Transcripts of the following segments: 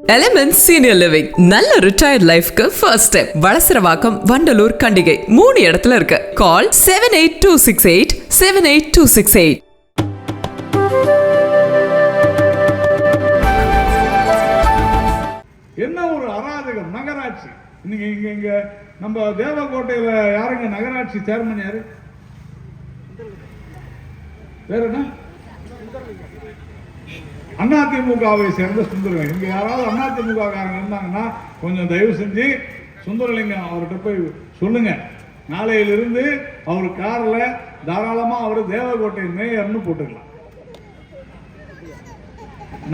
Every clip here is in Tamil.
எலிமெண்ட் சீனியர் லிவிங் நல்ல ரிட்டையர்ட் லைஃப்க்கு ஃபர்ஸ்ட் ஸ்டெப் வளசரவாக்கம் வண்டலூர் கண்டிகை. மூணு இடத்துல இருக்கு. Call seven eight two six eight seven eight two six eight என்ன ஒரு அராஜகம் நகராட்சி? இன்னைக்கு இங்க இங்க நம்ம தேவக்கோட்டையில யாருங்க நகராட்சி சேர்மன் யாரு? வேற என்ன? அதிமுகவை சேர்ந்த சுந்தரலிங்கம். இங்கே யாராவது அதிமுகக்காரங்க இருந்தாங்கன்னா கொஞ்சம் தயவு செஞ்சு சுந்தரலிங்கம் அவர்கிட்ட போய் சொல்லுங்க. நாளையிலிருந்து அவர் காரில் தாராளமாக அவர் தேவக்கோட்டை மேயர்னு போட்டுக்கலாம்.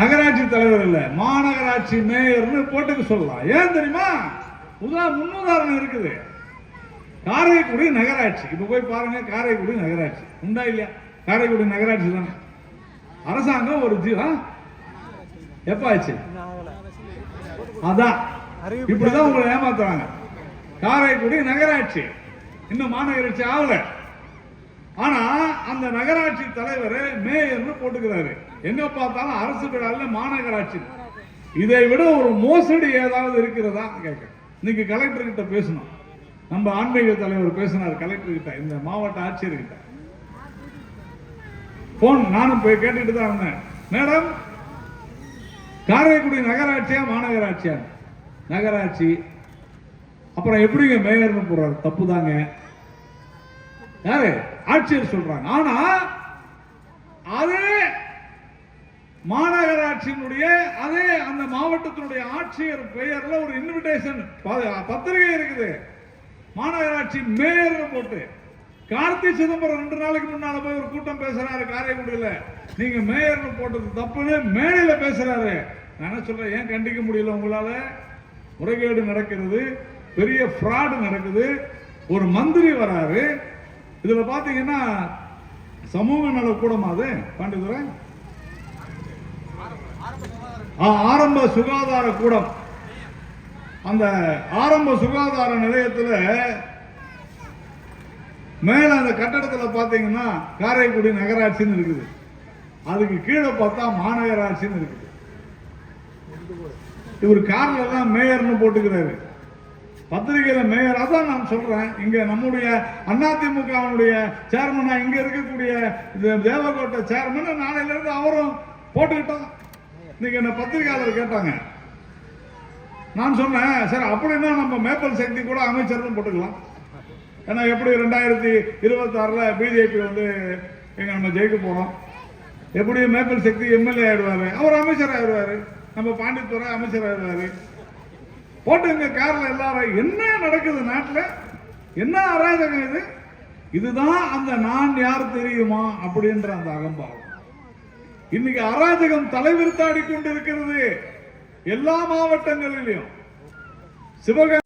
நகராட்சி தலைவர் இல்லை மாநகராட்சி மேயர்னு போட்டுக்க சொல்லலாம். ஏன் தெரியுமா? உதா முன்னுதாரணம் இருக்குது. காரைக்குடி நகராட்சி. இப்போ போய் பாருங்க காரைக்குடி நகராட்சி. உண்டா இல்லையா? காரைக்குடி நகராட்சி தானே. அரசாங்கம் ஒரு ஜீவா எப்ப ஆச்சு? அதான். இப்படிதான் உங்களை ஏமாத்துறாங்க. காரைக்குடி நகராட்சி. இன்னும் மாநகராட்சி ஆகல. ஆனா அந்த நகராட்சி தலைவர் மேயர்னு போட்டுக்கிறாரு. எங்க பார்த்தாலும் அரசு விழால மாநகராட்சி. இதை விட ஒரு மோசடி ஏதாவது இருக்கிறதா? கேட்க இன்னைக்கு கலெக்டர் கிட்ட பேசணும். நம்ம ஆன்மீக தலைவர் பேசினார் கலெக்டர் கிட்ட. இந்த மாவட்ட ஆட்சியர் கிட்ட போன் நானும் போய் கேட்டுட்டு தான் இருந்தேன். மேடம் காரைக்குடி நகராட்சியா மாநகராட்சியா? நகராட்சி. அப்புறம் எப்படிங்க மேயர்னு போடுறாரு? தப்பு தாங்க. யாரு? ஆட்சியர் சொல்றாங்க. ஆனா அதே மாநகராட்சியினுடைய அதே அந்த மாவட்டத்தினுடைய ஆட்சியர் பெயர்ல ஒரு இன்விடேஷன் பத்திரிகை இருக்குது. மாநகராட்சி மேயர் போட்டு. கார்த்தி சிதம்பரம் ரெண்டு நாளைக்கு முன்னால போய் ஒரு கூட்டம் பேசுறாரு காரைக்குடியில நீங்க மேயர்னு போட்டது தப்புன்னு மேடையில பேசுறாரு. நான் என்ன சொல்றேன் ஏன் கண்டிக்க முடியல உங்களால? முறைகேடு நடக்கிறது பெரிய ஃப்ராடு நடக்குது. ஒரு மந்திரி வராரு. இதுல பாத்தீங்கன்னா சமூக நல கூடமா அது பாண்டிதுரை? ஆ, ஆரம்ப சுகாதார கூடம். அந்த ஆரம்ப சுகாதார நிலையத்துல மேலே அந்த கட்டடத்தில் பார்த்தீங்கன்னா காரைக்குடி நகராட்சின்னு இருக்குது. அதுக்கு கீழே பார்த்தா மாநகராட்சின்னு இருக்குது. இவர் காரில் தான் மேயர்னு போட்டுக்கிறாரு. பத்திரிகையில் மேயர் அதான் நான் சொல்கிறேன் இங்கே நம்முடைய அதிமுகவுடைய சேர்மனாக இங்கே இருக்கக்கூடிய இந்த தேவகோட்டை சேர்மன் நாளையிலேருந்து அவரும் போட்டுக்கிட்டோம் இன்னைக்கு என்ன பத்திரிகையாளர் கேட்டாங்க. நான் சொன்னேன் சரி அப்படின்னா நம்ம மேப்பல் சக்தி கூட அமைச்சர்னு போட்டுக்கலாம். ஏன்னா எப்படி ரெண்டாயிரத்தி இருபத்தி பிஜேபி வந்து எங்கள் நம்ம ஜெயிக்க போகிறோம் எப்படி மேப்பல் சக்தி எம்எல்ஏ ஆயிடுவாரு? அவர் அமைச்சர் ஆயிடுவாரு. நம்ம பாண்டித்துறை அமைச்சர் ஆயிடுவாரு. போட்டுங்க காரில் எல்லாரும். என்ன நடக்குது நாட்டில்? என்ன அராஜகம் இது? இதுதான் அந்த நான் யார் தெரியுமா அப்படின்ற அந்த அகம்பாவம். இன்னைக்கு அராஜகம் தலைவிரித்தாடி கொண்டிருக்கிறது எல்லா மாவட்டங்களிலும். சிவகங்கை